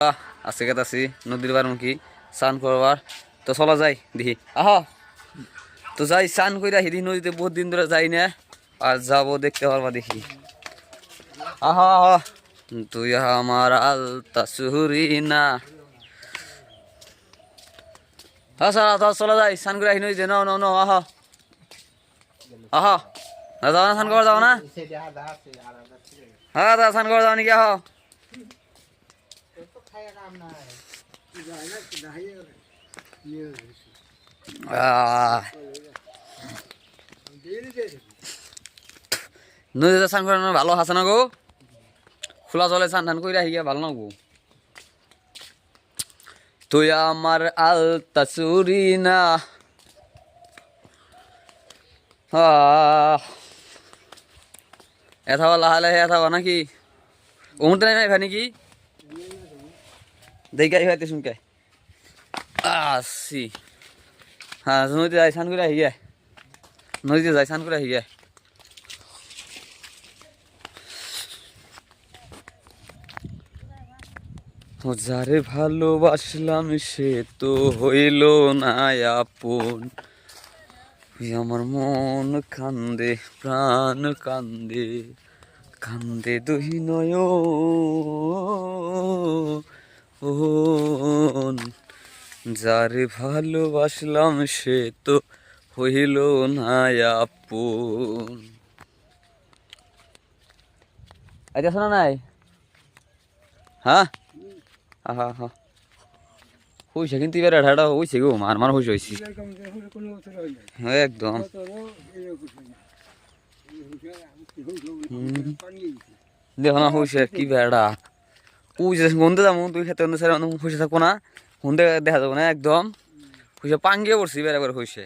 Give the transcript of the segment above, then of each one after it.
আহ, আজকে গেতাছি নদীর বার মুখী স্নান করবার তো চলা যাই দেখি আহ তো যাই স্নান কইরা হিদি নদীতে বহুত দিন ধরে যাই না? আর যাব দেখতে পারবা দেখি। আহা আহা তুই আমার আলতা সুহুরি না। চলা যাই স্নান করে আহি নদীতে। নাও নাও নাও আহা। আহা না যাও না স্নান করা যাও না? হ্যাঁ দাদা স্নান করা যাও নাকি? আহ। নদীতে স্নান করে ভালো আছে না গো? খোলা জলে স্নান টান করে আহি ভালো না গো? তুই আমার আলতা চুরি না। আহ। এথাবা লাহে লাহে নাকি ওমতে নাই ভাই, নাকি? দেখে আই ভাইতে শুনকে আসি হ্যাঁ নদীতে যাই স্নান করে আহি গে। নদীতে যাই স্নান করে আহি গে। ও, যারে ভালোবাসলাম সে তো হইল না আপন। আমার মন কান্দে, প্রাণ কান্দে কান্দে দুই নয় যারে ভালোবাসলাম সে তো হইল না আপন আচ্ছা শোনা নাই? হ্যাঁ? হা হইছে কিন্তু এবার আঠাটা হইছে গো, মার মার হইছে হইছে। একদম। দেখো না, হইছে কি বেড়া। হইছে গন্ধে যাব তুই খেতে সারা থাকব না। গন্ধে দেখা যাব না একদম। হইছে পাঙ্গিয়ে পড়ছি বেড়া করে হইছে।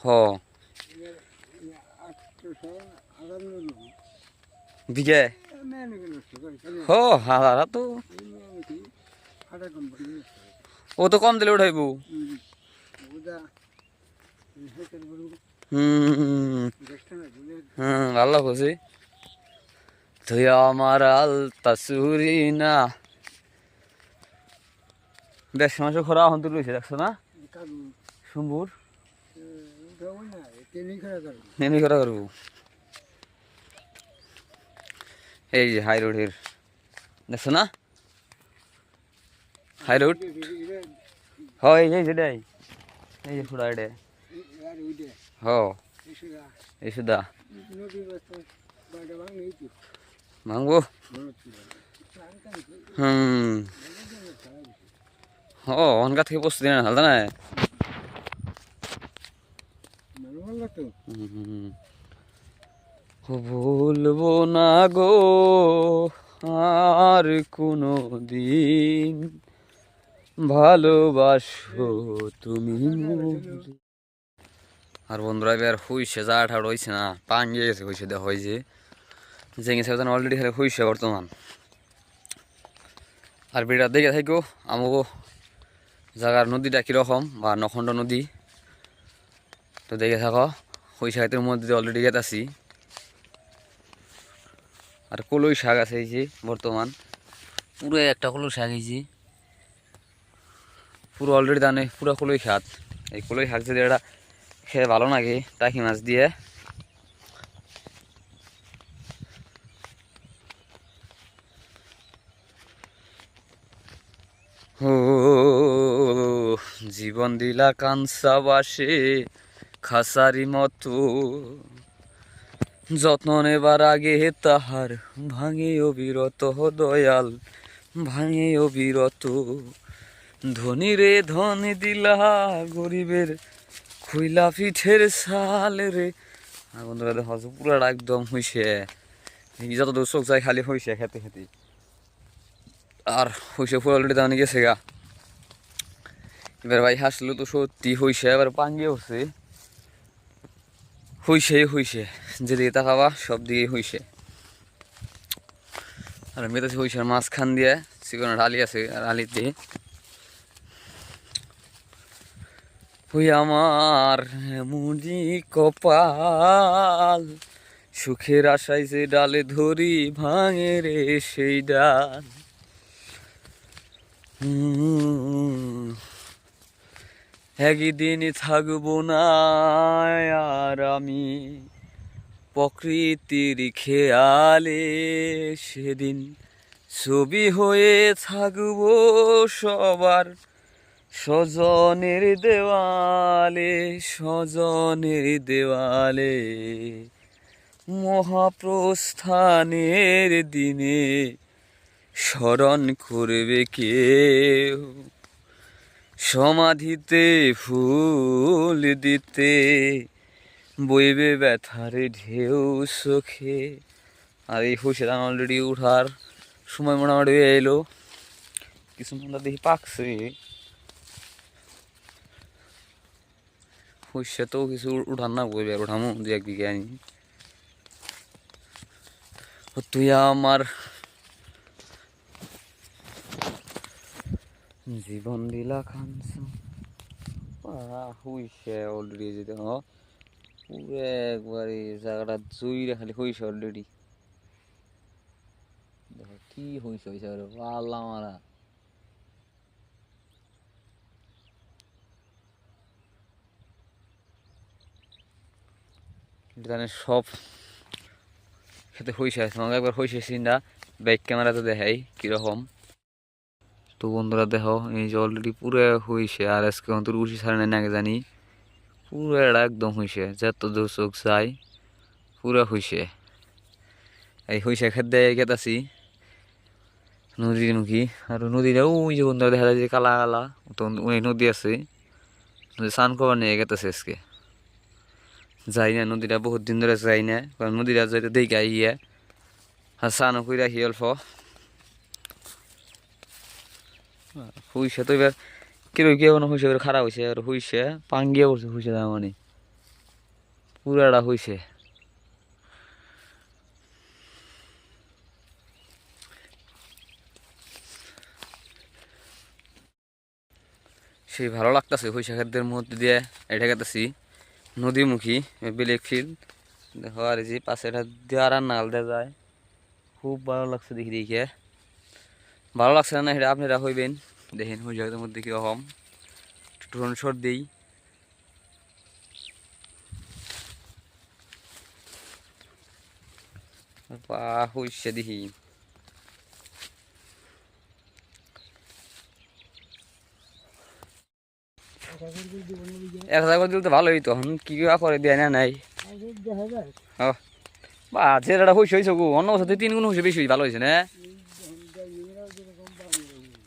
হ। বিঘে হ হাজারা তো। ও তো কম দিলে উঠাইব হুম হুম ভালো খুশি তুই আমার আলতা সুরি না। বেশ মাসে খরা হন তুই রয়েছে দেখছ না সুম্বুর। নেমে করা করব। এই যে হাই রোডের দেখছ না হাই রোড হয় এই যে যেটাই এই। যে ফুড়া এটা। হ। এই সুদা ভাঙবো হুম ও অনকা থেকে প্রস্তুতি না হালদা না বলব না গো আর কোনো দিন ভালোবাসো তুমি আর বন্ধুরা এবার হইছে যা ঠাড় হইছে না পাঙ্গে গেছে হইছে দেখ হয়েছে জেঙে সেখানে অলরেডি খালি হইছে বর্তমান। আর বেড়া দেখে থাকো আমাকে জায়গার নদীটা কীরকম বা নখণ্ড নদী? তো দেখে থাকো হইছে হাতের মধ্যে অলরেডি গেতাছি আর কলই শাক আছে এই যে বর্তমান। পুরো একটা কলই শাক হয়েছে পুরো অলরেডি দানে পুরো কলই শাক এই কলই শাক যদি এটা খেয়ে ভালো লাগে, টাকি মাছ দিয়ে ও জীবন দিলা কাঞ্চা বাসে খাসারি মতো। যত্ন নেবার আগে তাহার ভাঙে অবিরত দয়াল ভাঙে অবিরত ধনী রে, ধনী দিলা গরিবের খুইলা পিঠের সাল রে। বন্ধুরা পুরাটা একদম এই যত দূর চোখ যায় খালি হইছে, খেতে খেতে। আর হইছে, পুরো অলরেডি দানি গেছে গা। এবার ভাই হাসলো তো সত্যি হইছে এবার পাঙ্গে উঠছে। হইছে হইছে যেদিকে তাকাবা সব দিকেই হইছে আর মেয়েতে হইছে মাঝখান দিয়ে চিকন ডালি আছে ডালিতে ওই আমার মুড়ি কপাল সুখের আশায় যে ডালে ধরি ভাঙে রে সেই ডাল। হুম, একদিন থাকব না আর আমি প্রকৃতির খেয়ালে, সেদিন ছবি হয়ে থাকব সবার স্বজনের দেওয়ালে স্বজনের দেওয়ালে। মহাপ্রস্থানের দিনে স্মরণ করবে কেউ সমাধিতে ফুল দিতে, বইবে ব্যথার ঢেউ চোখে আর, এই হুসের অলরেডি উঠার সময় মোটামুটি হয়ে এলো। কিছু মনে দেখি পাকছে। হুসে তো কিছু উঠান না, বইবে উঠামো দু এক বিঘে আনি। তুই আমার জীবন দিলা খানছ হুইছে অলরেডি যদি হ, পুরো একবারে জায়গাটা জুইরে খালি হইছে অলরেডি দেখো কি হইছে হইছে পাল্লা মারা। জানে সব খেতে হইছে তোমাকে একবার হইছে সিনটা ব্যাক ক্যামেরাতে দেখাই কীরকম। তো বন্ধুরা দেখো, এই যে অলরেডি পুরো হইছে, আর আজকে অন্তর উঠি ছাড়ে না জানি পুরো একদম হইছে, যত দূর চোখ যায়, পুরো হইছে। এই হইছে খেত গেতাছি নদীর মুখী আর নদীটা, ওই যে বন্ধুরা দেখা যায় যে কালা কালা, তো ওই নদী আছে নদী স্নান করবার নিয়ে গেতেছে আজকে। যাই না, নদীটা বহুত দিন ধরে যাই না, কারণ নদীটা যাইতে দেখে আইয়া, আর স্নানও করে রাখি অল্প। হুইছে তো এবার কেউ কেউ কোনো হুইছে এবার খারাপ হয়েছে আর হুইছে পাঙ্গিয়ে পড়ছে হুইছে তার মানে। পুরাটা হইছে সেই ভালো লাগতেছে হুইসা খাদ্যের মধ্যে দিয়ে, এটা খেতেছি নদীমুখী বেলেগ ফিল দেখো আর যে পাশে এটা দেওয়ার নাল দেওয়া যায়। খুব ভালো লাগছে দেখি দেখে। ভালো লাগছে না এটা? আপনারা হইবেন। দেখেন ওই জায়গার মধ্যে কি রকম শট দিই। হইছে দেখি। এক হাজার করে দিলে তো ভালোই তো এখন কি কি করে দেয় না নাই। হইছে হইছে গো। অন্য বছর তিন গুণ হইছে বেশি ভালো হয়েছে না একবারে হইছে সেটা হইছে হইছে গো হইছে তো সেই লাভ না লাভ না কি দেখছিল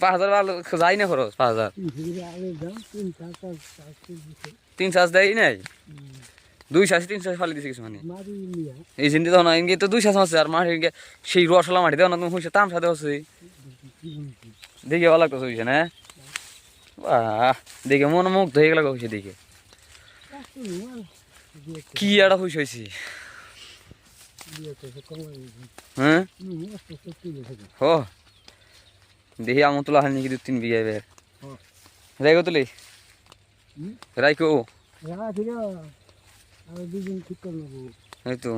পাঁচ পাঁচ তিন দেয় নাই? দুই তিন ফালি দিছে দুই আছে আর মাটি সেই রসলা মাটি দাও তুমি হইছে তাম সাথে হচ্ছে দেখে ভালো লাগতেছে হইছে না? বাহ, দেখে মন মুগ্ধ হয়ে গেল দেখে। কি একটা হইছে হ্যাঁ? দেখি আমার তোলা হয় নাকি দু তিন বিঘা এবার। রাইকো তুলি? রাইকো আর এই তো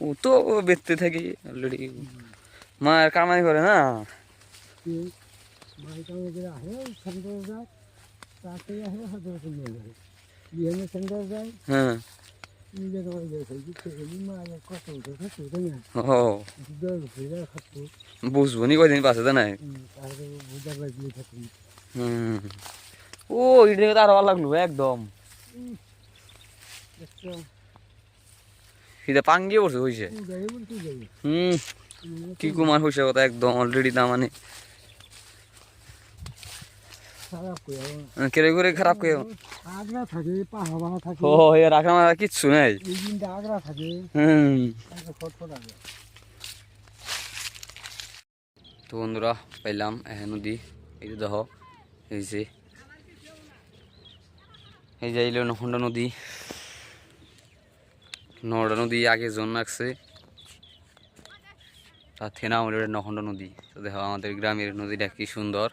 ও তো বেচতে থাকি অলরেডি মায়ের কামাই করে না? হ্যাঁ। বুঝব নি কয়দিন পাশে তো নাই ও ভালো লাগল একদম এটা পাঙ্গিয়ে পড়ছে হইছে হুম কি কুমার হইছে কথা একদম অলরেডি তা মানে। কেড়ে করে খারাপ করে আগরা থাকে পাহাড় থাকে। ও এ রাখলাম আর কিচ্ছু নেই। এই দিনটা আগরা থাকে। হুম। ফটফট আগে তো বন্ধুরা পাইলাম এহ নদী। এই যে দেখ এই যে। এই যে এইলো নদী। নহন্ডা নদী আগে জন রাখছে। নাম হলো নদী। তো দেখো আমাদের গ্রামের নদীটা কি সুন্দর।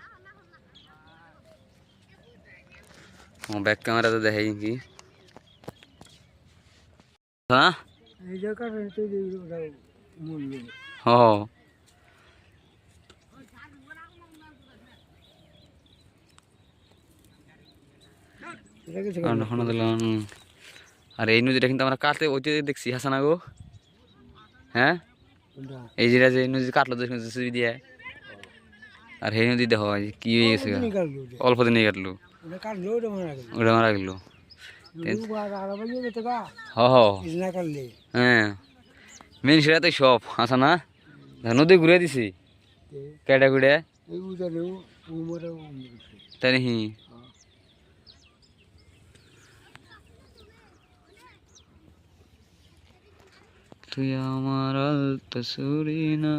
ব্যাক ক্যামেরাতে দেখাই কি। হ্যাঁ? দিলাম আর এই নদীটা কিন্তু আমরা কাটতে ওইতে দেখছি হাসানা গো হ্যাঁ? এই যেটা যে নদী কাটলো দিয়ে। আর এই নদী দেখো কি হয়ে গেছে অল্প দিনে কাটলো। ওটা মারা গেল হ্যাঁ মেন সেটা তো সব দেখো নদী ঘুরে দিছি কেটে তাই নাকি তুই আমার আল তসুরি না